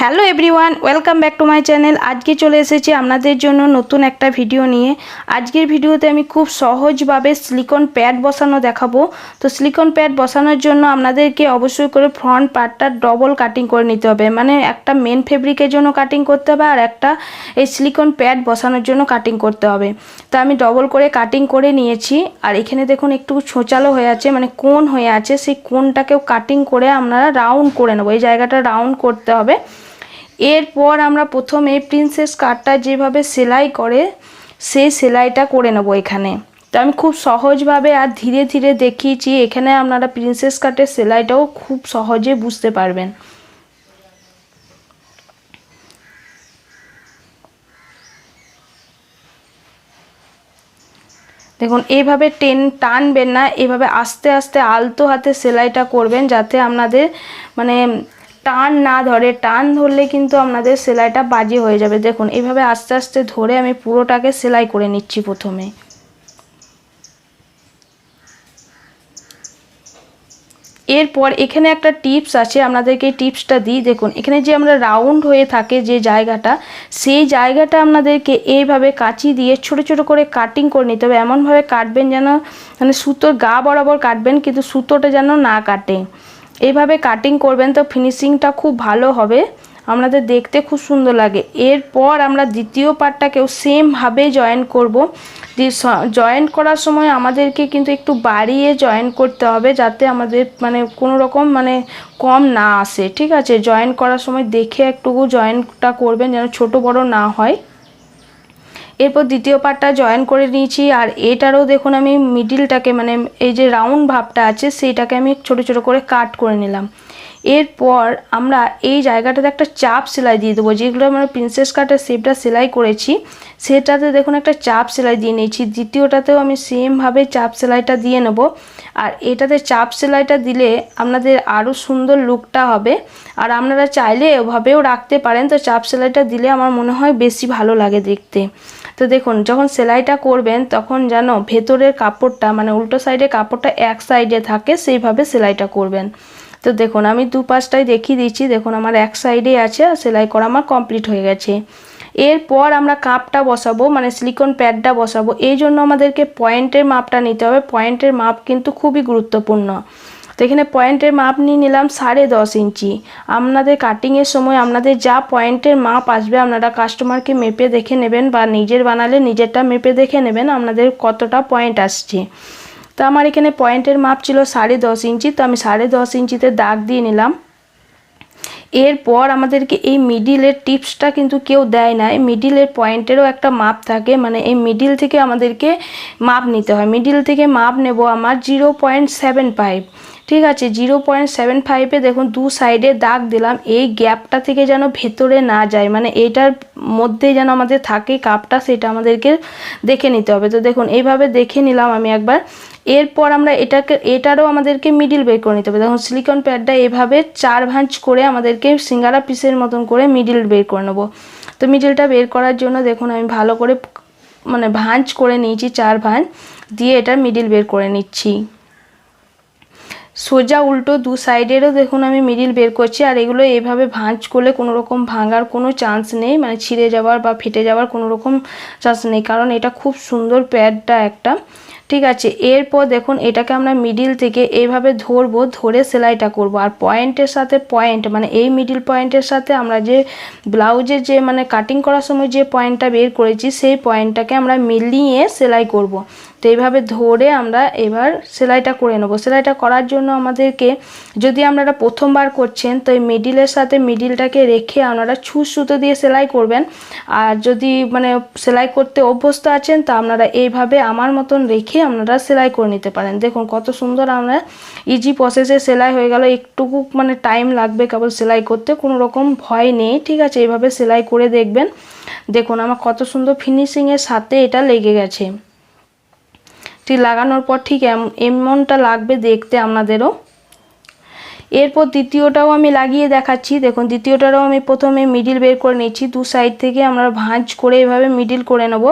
Hello everyone, welcome back to my channel. আজকে চলে এসেছি আপনাদের জন্য নতুন একটা ভিডিও নিয়ে। আজকের ভিডিওতে আমি খুব সহজভাবে সিলিকন প্যাড বসানো দেখাবো। তো সিলিকন প্যাড বসানোর জন্য আপনাদেরকে অবশ্যই করে ফ্রন্ট পার্টটা ডবল কাটিং করে নিতে হবে। মানে একটা মেন ফেব্রিকের জন্য কাটিং করতে হবে আর একটা এই সিলিকন প্যাড বসানোর জন্য কাটিং করতে হবে। তো আমি ডবল করে কাটিং করে নিয়েছি। আর এখানে দেখুন একটু ছোঁচালো হয়ে আছে মানে কোন হয়ে আছে। সেই কোনটাকেও কাটিং করে আমরা রাউন্ড করে নেব। এই জায়গাটা রাউন্ড করতে হবে। এরপর আমরা প্রথমে প্রিন্সেস কাটটা যেভাবে সেলাই করে, সেই সেলাইটা করে নেব এখানে। তো আমি খুব সহজভাবে আর ধীরে ধীরে দেখিয়েছি, এখানে আপনারা প্রিন্সেস কাটের সেলাইটাও খুব সহজে বুঝতে পারবেন। দেখুন এইভাবে টেন, টানবেন না, এভাবে আস্তে আস্তে আলতো হাতে সেলাইটা করবেন, যাতে আপনাদের মানে টান না ধরে, টান ধরলে কিন্তু আপনাদের সেলাইটা বাজে হয়ে যাবে। দেখুন, এভাবে আস্তে আস্তে ধরে আমি পুরোটাকে সেলাই করে নিচ্ছি প্রথমে। এরপর এখানে একটা টিপস আছে, আপনাদেরকে টিপসটা দিই। দেখুন, এখানে যে আমরা রাউন্ড হয়ে থাকে যে জায়গাটা, সেই জায়গাটা আপনাদেরকে এইভাবে কাঁচি দিয়ে ছোট ছোট করে কাটিং করে নিতে হবে। এমনভাবে কাটবেন যেন মানে সুতোর গা বরাবর কাটবেন, কিন্তু সুতোটা যেন না কাটে। এইভাবে কাটিং করবেন তো ফিনিশিংটা খুব ভালো হবে। আপনাদের দেখতে খুব সুন্দর লাগে। এরপর আমরা দ্বিতীয় পার্টটাকেও সেমভাবে জয়েন করব। জয়েন করার সময় আমাদেরকে কিন্তু একটু বাড়িয়ে জয়েন করতে হবে যাতে আমাদের মানে কোনো রকম মানে কম না আসে, ঠিক আছে? জয়েন করার সময় দেখে একটুকু জয়েনটা করবেন যেন ছোট বড় না হয়। এরপর দ্বিতীয় পার্টটা জয়েন করে নিয়েছি। আর এটারও দেখুন আমি মিডিলটাকে মানে এই যে রাউন্ড ভাবটা আছে, সেইটাকে আমি ছোট ছোট করে কাট করে নিলাম। এরপর আমরা এই জায়গাটাতে একটা চাপ সেলাই দিয়ে দেবো। যেগুলো আমরা প্রিন্সেস কাটের শেপটা সেলাই করেছি, সেটাতে দেখুন একটা চাপ সেলাই দিয়ে নিয়েছি। দ্বিতীয়টাতেও আমি সেমভাবে চাপ সেলাইটা দিয়ে নেব। আর এটাতে চাপ সেলাইটা দিলে আপনাদের আরও সুন্দর লুকটা হবে। আর আপনারা চাইলে ওভাবেও রাখতে পারেন। তো চাপ সেলাইটা দিলে আমার মনে হয় বেশি ভালো লাগে দেখতে। তো দেখুন, যখন সেলাইটা করবেন, তখন যেন ভেতরের কাপড়টা মানে উল্টো সাইডে কাপড়টা এক সাইডে থাকে, সেইভাবে সেলাইটা করবেন। তো দেখুন, আমি দু পাশটাই দেখিয়ে দিচ্ছি। দেখুন, আমার এক সাইডে আছে আর সেলাই করা আমার কমপ্লিট হয়ে গেছে। এরপর আমরা কাপটা বসাবো মানে সিলিকন প্যাডটা বসাবো। এই জন্য আমাদেরকে পয়েন্টের মাপটা নিতে হবে। পয়েন্টের মাপ কিন্তু খুবই গুরুত্বপূর্ণ। তো এখানে পয়েন্টের মাপ নিয়ে নিলাম সাড়ে দশ ইঞ্চি। আপনাদের কাটিংয়ের সময় আপনাদের যা পয়েন্টের মাপ আসবে, আপনারা কাস্টমারকে মেপে দেখে নেবেন বা নিজের বানালে নিজেরটা মেপে দেখে নেবেন আপনাদের কতটা পয়েন্ট আসছে। তো আমার এখানে পয়েন্টের মাপ ছিল সাড়ে দশ ইঞ্চি, তো আমি সাড়ে দশ ইঞ্চিতে দাগ দিয়ে নিলাম। এরপর আমাদেরকে এই মিডিলের টিপসটা কিন্তু কেউ দেয় না। এই মিডিলের পয়েন্টেরও একটা মাপ থাকে মানে এই মিডিল থেকে আমাদেরকে মাপ নিতে হয়। মিডিল থেকে মাপ নেব আমার জিরো পয়েন্ট সেভেন ফাইভ ঠিক আছে জিরো পয়েন্ট সেভেন ফাইভে দেখুন দু সাইডে দাগ দিলাম, এই গ্যাপটা থেকে যেন ভেতরে না যায় মানে এইটার মধ্যে যেন আমাদের থাকে কাপটা, সেটা আমাদেরকে দেখে নিতে হবে। তো দেখুন, এইভাবে দেখে নিলাম আমি একবার। এরপর আমরা এটাকে, এটারও আমাদেরকে মিডিল বের করে নিতে হবে। দেখুন সিলিকন প্যাডটা এভাবে চার ভাঁজ করে আমাদেরকে সিঙ্গারা পিসের মতন করে মিডিল বের করে নেব। তো মিডিলটা বের করার জন্য দেখুন, আমি ভালো করে মানে ভাঁজ করে নিয়েছি চার ভাঁজ, দিয়ে এটা মিডিল বের করে নিচ্ছি। সোজা উল্টো দু সাইডেরও দেখুন আমি মিডিল বের করছি, আর এগুলো এভাবে ভাঁজ করলে কোনো রকম ভাঙার কোনো চান্স নেই মানে ছিঁড়ে যাওয়ার বা ফেটে যাওয়ার কোনো রকম চান্স নেই, কারণ এটা খুব সুন্দর প্যাডটা একটা ঠিক আছে, এরপর দেখুন এটাকে আমরা মিডিল থেকে এইভাবে ধরবো, ধরে সেলাইটা করব আর পয়েন্টের সাথে পয়েন্ট মানে এই মিডিল পয়েন্টের সাথে আমরা যে ব্লাউজের যে মানে কাটিং করার সময় যে পয়েন্টটা বের করেছি, সেই পয়েন্টটাকে আমরা মিলিয়ে সেলাই করব। তো এইভাবে ধরে আমরা এবার সেলাইটা করে নেব। সেলাইটা করার জন্য আমাদেরকে যদি আপনারা প্রথমবার করছেন, তো এই মিডিলের সাথে মিডিলটাকে রেখে আপনারা ছুঁচ সুতো দিয়ে সেলাই করবেন। আর যদি মানে সেলাই করতে অভ্যস্ত আছেন, তা আপনারা এইভাবে আমার মতন রেখে আপনারা সেলাই করে নিতে পারেন। দেখুন কত সুন্দর আমরা ইজি প্রসেসে সেলাই হয়ে গেল। একটুকু মানে টাইম লাগবে কেবল সেলাই করতে, কোনো রকম ভয় নেই। ঠিক আছে, এইভাবে সেলাই করে দেখবেন। দেখুন আমার কত সুন্দর ফিনিশিংয়ের সাথে এটা লেগে গেছে। লাগানোর পর ঠিক এমনটা লাগবে দেখতে আপনাদেরও। এরপর দ্বিতীয়টাও আমি লাগিয়ে দেখাচ্ছি। দেখুন, দ্বিতীয়টারও আমি প্রথমে মিডিল বের করে নিচ্ছি দু সাইড থেকে আমরা ভাঁজ করে এভাবে মিডিল করে নেব।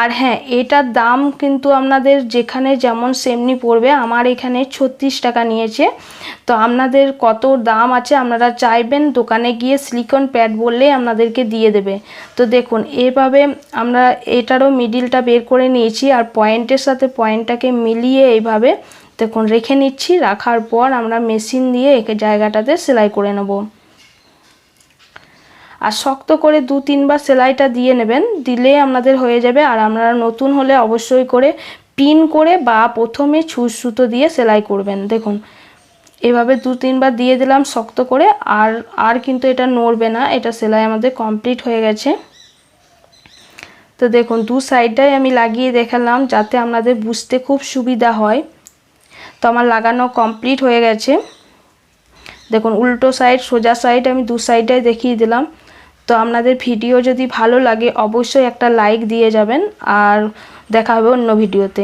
আর হ্যাঁ এটার দাম কিন্তু আপনাদের যেখানে যেমন সেমনি পড়বে, আমার এখানে ছত্রিশ টাকা নিয়েছে। তো আপনাদের কত দাম আছে আপনারা চাইবেন, দোকানে গিয়ে সিলিকন প্যাড বললেই আপনাদেরকে দিয়ে দেবে। তো দেখুন, এভাবে আমরা এটারও মিডিলটা বের করে নিয়েছি। আর পয়েন্টের সাথে পয়েন্টটাকে মিলিয়ে এইভাবে দেখুন রেখে নিচ্ছি, রাখার পর আমরা মেশিন দিয়ে একে জায়গাটাতে সেলাই করে নেব। আর শক্ত করে দু তিনবার সেলাইটা দিয়ে নেবেন, দিলে আপনাদের হয়ে যাবে। আর আপনারা নতুন হলে অবশ্যই করে পিন করে বা প্রথমে ছুঁচ সুতো দিয়ে সেলাই করবেন। দেখুন, এভাবে দু তিনবার দিয়ে দিলাম শক্ত করে। আর আর কিন্তু এটা নড়বে না, এটা সেলাই আমাদের কমপ্লিট হয়ে গেছে। তো দেখুন, দু সাইডটাই আমি লাগিয়ে দেখালাম, যাতে আপনাদের বুঝতে খুব সুবিধা হয়। তো আমার লাগানো কমপ্লিট হয়ে গেছে। দেখুন, উল্টো সাইড সোজা সাইড আমি দু সাইডটাই দেখিয়ে দিলাম। তো আপনাদের ভিডিও যদি ভালো লাগে, অবশ্যই একটা লাইক দিয়ে যাবেন। আর দেখা হবে অন্য ভিডিওতে